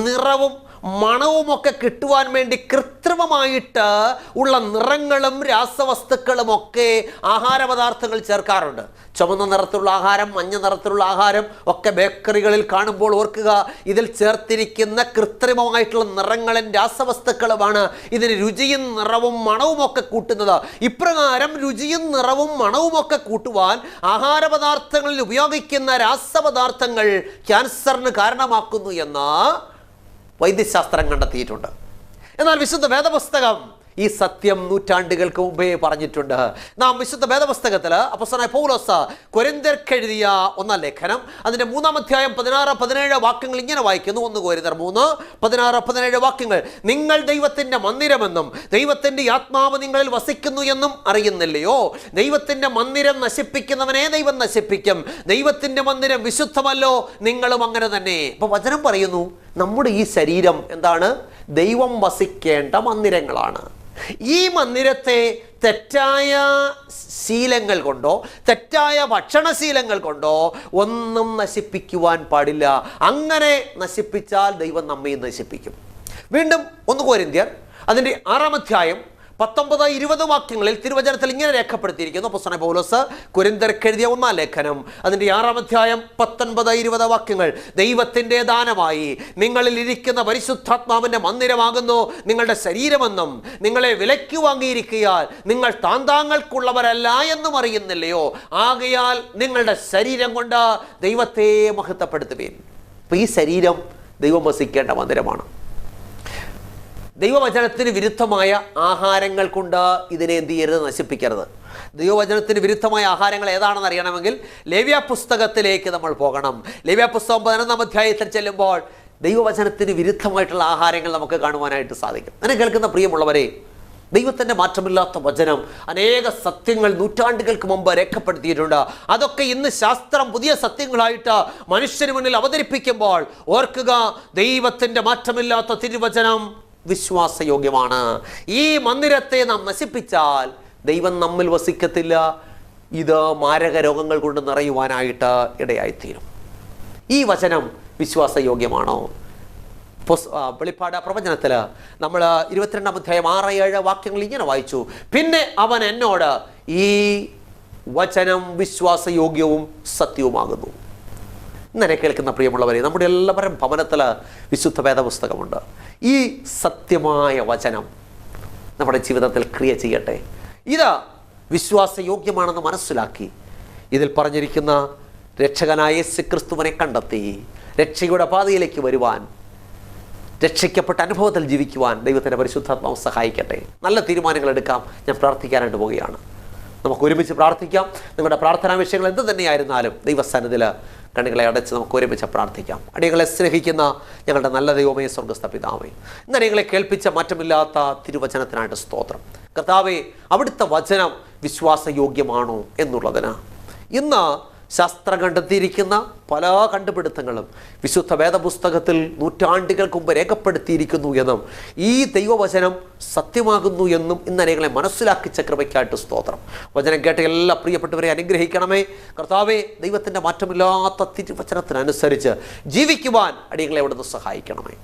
നിറവും മണവുമൊക്കെ കിട്ടുവാൻ വേണ്ടി കൃത്രിമമായിട്ട് ഉള്ള നിറങ്ങളും രാസവസ്തുക്കളും ഒക്കെ ആഹാര പദാർത്ഥങ്ങൾ ചേർക്കാറുണ്ട്. ചുമന്ന നിറത്തിലുള്ള ആഹാരം മഞ്ഞ നിറത്തിലുള്ള ആഹാരം ഒക്കെ ബേക്കറികളിൽ കാണുമ്പോൾ ഓർക്കുക ഇതിൽ ചേർത്തിരിക്കുന്ന കൃത്രിമമായിട്ടുള്ള നിറങ്ങളും രാസവസ്തുക്കളുമാണ്. ഇതിന് രുചിയും നിറവും മണവുമൊക്കെ കൂട്ടുന്നത്. ഇപ്രകാരം രുചിയും നിറവും മണവുമൊക്കെ കൂട്ടുവാൻ ആഹാര പദാർത്ഥങ്ങളിൽ ഉപയോഗിക്കുന്ന രാസപദാർത്ഥങ്ങൾ ക്യാൻസറിന് കാരണമാക്കുന്നു എന്ന് വൈദ്യശാസ്ത്രം കണ്ടെത്തിയിട്ടുണ്ട്. എന്നാൽ വിശുദ്ധ വേദപുസ്തകം ഈ സത്യം നൂറ്റാണ്ടുകൾക്ക് മുമ്പേ പറഞ്ഞിട്ടുണ്ട്. നാം വിശുദ്ധ വേദപുസ്തകത്തിൽ അപ്പസനായ പൗലോസ കൊരിന്തർക്കെഴുതിയ ഒന്നാം ലേഖനം. അതിന്റെ മൂന്നാം അധ്യായം പതിനാറ് പതിനേഴ് വാക്യങ്ങൾ ഇങ്ങനെ വായിക്കുന്നു. ഒന്ന് കോരിന്തർ മൂന്ന് പതിനാറ് പതിനേഴ് വാക്യങ്ങൾ. നിങ്ങൾ ദൈവത്തിന്റെ മന്ദിരമെന്നും ദൈവത്തിന്റെ ആത്മാവ് നിങ്ങളിൽ വസിക്കുന്നു എന്നും അറിയുന്നില്ലയോ? ദൈവത്തിന്റെ മന്ദിരം നശിപ്പിക്കുന്നവനെ ദൈവം നശിപ്പിക്കും. ദൈവത്തിന്റെ മന്ദിരം വിശുദ്ധമല്ലോ നിങ്ങളും അങ്ങനെ തന്നെ. അപ്പോൾ വചനം പറയുന്നു നമ്മുടെ ഈ ശരീരം എന്താണ്? ദൈവം വസിക്കേണ്ട മന്ദിരങ്ങളാണ്. ഈ മന്ദിരത്തെ തെറ്റായ ശീലങ്ങൾ കൊണ്ടോ തെറ്റായ ഭക്ഷണശീലങ്ങൾ കൊണ്ടോ ഒന്നും നശിപ്പിക്കുവാൻ പാടില്ല. അങ്ങനെ നശിപ്പിച്ചാൽ ദൈവം നമ്മയും നശിപ്പിക്കും. വീണ്ടും ഒന്ന് കോരിന്ത്യർ അതിന്റെ ആറാം അധ്യായം പത്തൊമ്പത് ഇരുപത് വാക്യങ്ങളിൽ തിരുവചനത്തിൽ ഇങ്ങനെ രേഖപ്പെടുത്തിയിരിക്കുന്നു. പുസ്തക പൗലോസ് കുരിന്തർക്കെഴുതിയ ഒന്നാം ലേഖനം. അതിന്റെ ആറാം അധ്യായം പത്തൊൻപത് ഇരുപത് വാക്യങ്ങൾ. ദൈവത്തിന്റെ ദാനമായി നിങ്ങളിൽ ഇരിക്കുന്ന പരിശുദ്ധാത്മാവിന്റെ മന്ദിരമാകുന്നു. നിങ്ങളുടെ ശരീരമെന്നും നിങ്ങളെ വിലയ്ക്ക് വാങ്ങിയിരിക്കയാൽ നിങ്ങൾ താന്താങ്ങൾക്കുള്ളവരല്ല എന്നും അറിയുന്നില്ലയോ? ആകയാൽ നിങ്ങളുടെ ശരീരം കൊണ്ട് ദൈവത്തെ മഹത്വപ്പെടുത്തുവീൻ. അപ്പോൾ ഈ ശരീരം ദൈവം വസിക്കേണ്ട മന്ദിരമാണ്. ദൈവവചനത്തിന് വിരുദ്ധമായ ആഹാരങ്ങൾ കൊണ്ട് ഇതിനെ എന്ത് ചെയ്യരുത്? നശിപ്പിക്കരുത്. ദൈവവചനത്തിന് വിരുദ്ധമായ ആഹാരങ്ങൾ ഏതാണെന്ന് അറിയണമെങ്കിൽ ലേവ്യ പുസ്തകത്തിലേക്ക് നമ്മൾ പോകണം. ലേവ്യ പുസ്തകം പതിനൊന്നാം അധ്യായത്തിൽ ചെല്ലുമ്പോൾ ദൈവവചനത്തിന് വിരുദ്ധമായിട്ടുള്ള ആഹാരങ്ങൾ നമുക്ക് കാണുവാനായിട്ട് സാധിക്കും. എന്നെ കേൾക്കുന്ന പ്രിയമുള്ളവരെ ദൈവത്തിന്റെ മാറ്റമില്ലാത്ത വചനം അനേക സത്യങ്ങൾ നൂറ്റാണ്ടുകൾക്ക് മുമ്പ് രേഖപ്പെടുത്തിയിട്ടുണ്ട്. അതൊക്കെ ഇന്ന് ശാസ്ത്രം പുതിയ സത്യങ്ങളായിട്ട് മനുഷ്യന് മുന്നിൽ അവതരിപ്പിക്കുമ്പോൾ ഓർക്കുക ദൈവത്തിന്റെ മാറ്റമില്ലാത്ത തിരുവചനം വിശ്വാസയോഗ്യമാണ്. ഈ മന്ദിരത്തെ നാം നശിപ്പിച്ചാൽ ദൈവം നമ്മിൽ വസിക്കത്തില്ല. ഇത് മാരക രോഗങ്ങൾ കൊണ്ട് നിറയുവാനായിട്ട് ഇടയായിത്തീരും. ഈ വചനം വിശ്വാസയോഗ്യമാണോ? വെളിപ്പാട് പ്രവചനത്തിൽ നമ്മൾ ഇരുപത്തിരണ്ടാം അധ്യായം ആറ് ഏഴ് വാക്യങ്ങൾ ഇങ്ങനെ വായിച്ചു. പിന്നെ അവൻ എന്നോട് ഈ വചനം വിശ്വാസയോഗ്യവും സത്യവുമാകുന്നു. ഇന്നലെ കേൾക്കുന്ന പ്രിയമുള്ളവരെ നമ്മുടെ എല്ലാവരും ഭവനത്തിൽ വിശുദ്ധ വേദപുസ്തകമുണ്ട്. ഈ സത്യമായ വചനം നമ്മുടെ ജീവിതത്തിൽ ക്രിയ ചെയ്യട്ടെ. ഇത് വിശ്വാസയോഗ്യമാണെന്ന് മനസ്സിലാക്കി. ഇതിൽ പറഞ്ഞിരിക്കുന്ന രക്ഷകനായ ക്രിസ്തുവിനെ കണ്ടെത്തി രക്ഷയുടെ പാതയിലേക്ക് വരുവാൻ രക്ഷിക്കപ്പെട്ട അനുഭവത്തിൽ ജീവിക്കുവാൻ ദൈവത്തിന്റെ പരിശുദ്ധാത്മാവ് സഹായിക്കട്ടെ. നല്ല തീരുമാനങ്ങൾ എടുക്കാം. ഞാൻ പ്രാർത്ഥിക്കാനായിട്ട് പോവുകയാണ്. നമുക്ക് ഒരുമിച്ച് പ്രാർത്ഥിക്കാം. നിങ്ങളുടെ പ്രാർത്ഥനാ വിഷയങ്ങൾ എന്ത് തന്നെയായിരുന്നാലും ദൈവസ്ഥാനത്തിൽ കണ്ണുകളെ അടച്ച് നമുക്ക് ഒരുമിച്ച് പ്രാർത്ഥിക്കാം. അടികളെ സ്നേഹിക്കുന്ന ഞങ്ങളുടെ നല്ല ദൈവമേ സ്വർഗസ്ഥ പിതാവേ ഇന്ന് അടികളെ കേൾപ്പിച്ച മാറ്റമില്ലാത്ത തിരുവചനത്തിനായിട്ട് സ്തോത്രം. കർത്താവേ അവിടുത്തെ വചനം വിശ്വാസയോഗ്യമാണോ എന്നുള്ളതിന് ഇന്ന് ശാസ്ത്രം കണ്ടെത്തിയിരിക്കുന്ന പല കണ്ടുപിടുത്തങ്ങളും വിശുദ്ധ വേദപുസ്തകത്തിൽ നൂറ്റാണ്ടുകൾക്ക് മുമ്പ് രേഖപ്പെടുത്തിയിരിക്കുന്നു എന്നും ഈ ദൈവവചനം സത്യമാകുന്നു എന്നും ഇന്ന് അനേകളെ മനസ്സിലാക്കിച്ച കൃപയ്ക്കായിട്ട് സ്തോത്രം. വചനം കേട്ട എല്ലാ പ്രിയപ്പെട്ടവരെ അനുഗ്രഹിക്കണമേ. കർത്താവേ ദൈവത്തിന്റെ മാറ്റമില്ലാത്ത തിരുവചനത്തിനനുസരിച്ച് ജീവിക്കുവാൻ അടിയങ്ങളെ അവിടുന്ന് സഹായിക്കണമേ.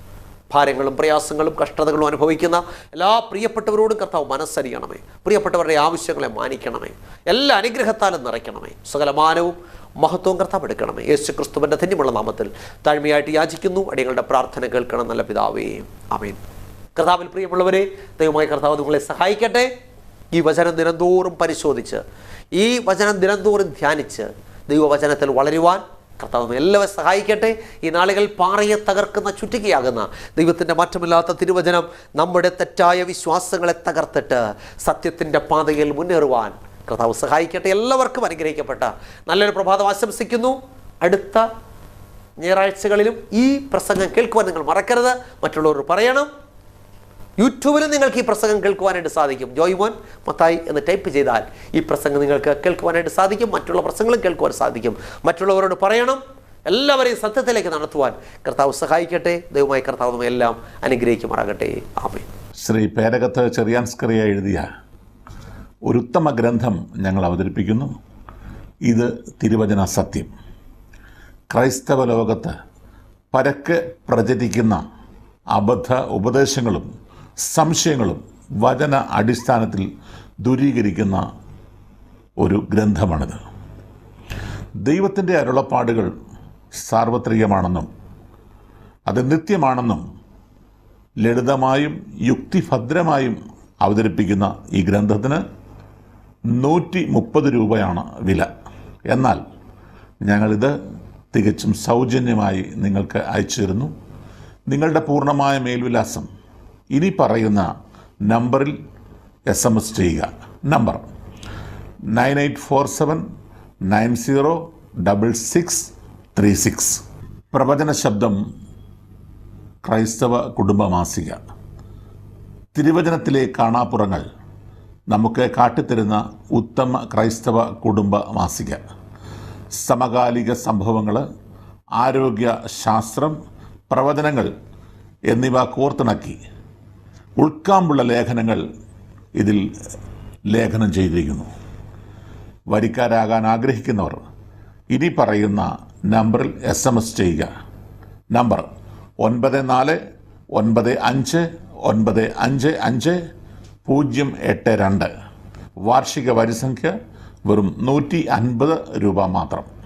ഭാരങ്ങളും പ്രയാസങ്ങളും കഷ്ടതകളും അനുഭവിക്കുന്ന എല്ലാ പ്രിയപ്പെട്ടവരോടും കർത്താവ് മനസ്സരിയണമേ. പ്രിയപ്പെട്ടവരുടെ ആവശ്യങ്ങളെ മാനിക്കണമേ. എല്ലാ അനുഗ്രഹത്താലും നിറയ്ക്കണമേ. സകലമാനവും മഹത്വവും കർത്താവ് എടുക്കണമേ. യേശു ക്രിസ്തുവിന്റെ ധന്യമുള്ള നാമത്തിൽ താഴ്മയായിട്ട് യാചിക്കുന്നു. അടികളുടെ പ്രാർത്ഥന കേൾക്കണം നല്ല പിതാവേ. ആമേൻ. കർത്താവിൽ പ്രിയമുള്ളവരെ ദൈവമായ കർത്താവ് നിങ്ങളെ സഹായിക്കട്ടെ. ഈ വചനം ദിനംതോറും പരിശോധിച്ച് ഈ വചനം ദിനംതോറും ധ്യാനിച്ച് ദൈവവചനത്തിൽ വളരുവാൻ കർത്താവ് എല്ലാവരും സഹായിക്കട്ടെ. ഈ നാളുകൾ പാറയെ തകർക്കുന്ന ചുറ്റികയാകുന്ന ദൈവത്തിന്റെ മാറ്റമില്ലാത്ത തിരുവചനം നമ്മുടെ തെറ്റായ വിശ്വാസങ്ങളെ തകർത്തിട്ട് സത്യത്തിന്റെ പാതയിൽ മുന്നേറുവാൻ കർത്താവ് സഹായിക്കട്ടെ. എല്ലാവർക്കും അനുഗ്രഹിക്കപ്പെട്ട നല്ലൊരു പ്രഭാതം ആശംസിക്കുന്നു. അടുത്ത ഞായറാഴ്ചകളിലും ഈ പ്രസംഗം കേൾക്കുവാൻ നിങ്ങൾ മറക്കരുത്. മറ്റുള്ളവർ പറയണം. യൂട്യൂബിലും നിങ്ങൾക്ക് ഈ പ്രസംഗം കേൾക്കുവാനായിട്ട് സാധിക്കും. ജോയ്മോൻ മത്തായി എന്ന് ടൈപ്പ് ചെയ്താൽ ഈ പ്രസംഗം നിങ്ങൾക്ക് കേൾക്കുവാനായിട്ട് സാധിക്കും. മറ്റുള്ള പ്രസംഗങ്ങളും കേൾക്കുവാൻ സാധിക്കും. മറ്റുള്ളവരോട് പറയണം. എല്ലാവരെയും സത്യത്തിലേക്ക് നടത്തുവാൻ കർത്താവ് സഹായിക്കട്ടെ. ദൈവമായി കർത്താവ് എല്ലാം അനുഗ്രഹിക്കുമാറാകട്ടെ. ആമേ ശ്രീ പേരകത്ത് ചെറിയാൻസ്കറിയ എഴുതിയ ഒരു ഉത്തമ ഗ്രന്ഥം ഞങ്ങൾ അവതരിപ്പിക്കുന്നു. ഇത് തിരുവചന സത്യം. ക്രൈസ്തവ ലോകത്ത് പരക്കെ പ്രചരിക്കുന്ന അബദ്ധ ഉപദേശങ്ങളും സംശയങ്ങളും വചന അടിസ്ഥാനത്തിൽ ദൂരീകരിക്കുന്ന ഒരു ഗ്രന്ഥമാണിത്. ദൈവത്തിന്റെ അരുളപ്പാടുകൾ സാർവത്രികമാണെന്നും അത് നിത്യമാണെന്നും ലളിതമായും യുക്തിഭദ്രമായും അവതരിപ്പിക്കുന്ന ഈ ഗ്രന്ഥത്തിന് നൂറ്റി മുപ്പത് രൂപയാണ് വില. എന്നാൽ ഞങ്ങളിത് തികച്ചും സൗജന്യമായി നിങ്ങൾക്ക് അയച്ചു തരുന്നു. നിങ്ങളുടെ പൂർണമായ മേൽവിലാസം ഇനി പറയുന്ന നമ്പറിൽ എസ് എം എസ് ചെയ്യുക. Number nine eight four seven nine zero double six three six. പ്രവചന ശബ്ദം ക്രൈസ്തവ കുടുംബ മാസിക തിരുവചനത്തിലെ കാണാപ്പുറങ്ങൾ നമുക്ക് കാട്ടിത്തരുന്ന ഉത്തമ ക്രൈസ്തവ കുടുംബ മാസിക സമകാലിക സംഭവങ്ങൾ ആരോഗ്യ ശാസ്ത്രം പ്രവചനങ്ങൾ എന്നിവ കോർത്തിണക്കി ഉൾക്കാമ്പുള്ള ലേഖനങ്ങൾ ഇതിൽ ലേഖനം ചെയ്തിരിക്കുന്നു. വരിക്കാരാകാൻ ആഗ്രഹിക്കുന്നവർ ഇനി പറയുന്ന നമ്പറിൽ എസ് എം എസ് ചെയ്യുക. നമ്പർ ഒൻപത് നാല് ഒൻപത് അഞ്ച് ഒൻപത് അഞ്ച് അഞ്ച് പൂജ്യം എട്ട് രണ്ട്. വാർഷിക വരിസംഖ്യ വെറും നൂറ്റി അൻപത് രൂപ മാത്രം.